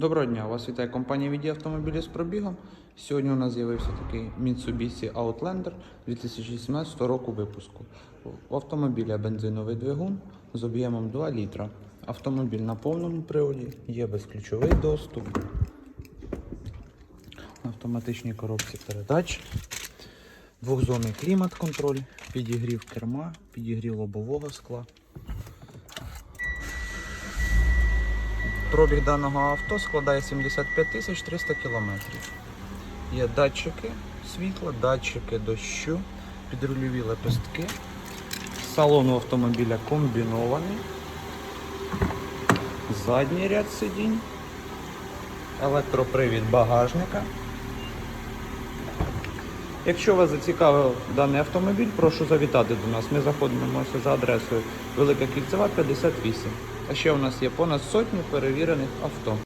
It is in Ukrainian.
Доброго дня, вас вітає компанія «Віді автомобілі з пробігом. Сьогодні у нас з'явився такий Mitsubishi Outlander 2017 року випуску. В автомобілі бензиновий двигун з об'ємом 2 літра. Автомобіль на повному приводі, є безключовий доступ. На автоматичній коробці передач. Двохзонний клімат-контроль, підігрів керма, підігрів лобового скла. Пробіг даного авто складає 75 тисяч 300 кілометрів. Є датчики світла, датчики дощу, підрульові лепестки. Салон у автомобіля комбінований. Задній ряд сидінь, електропривід багажника. Якщо вас зацікавив даний автомобіль, прошу завітати до нас. Ми знаходимося за адресою Велика Кільцева, 58. А ще у нас є понад сотню перевірених авто.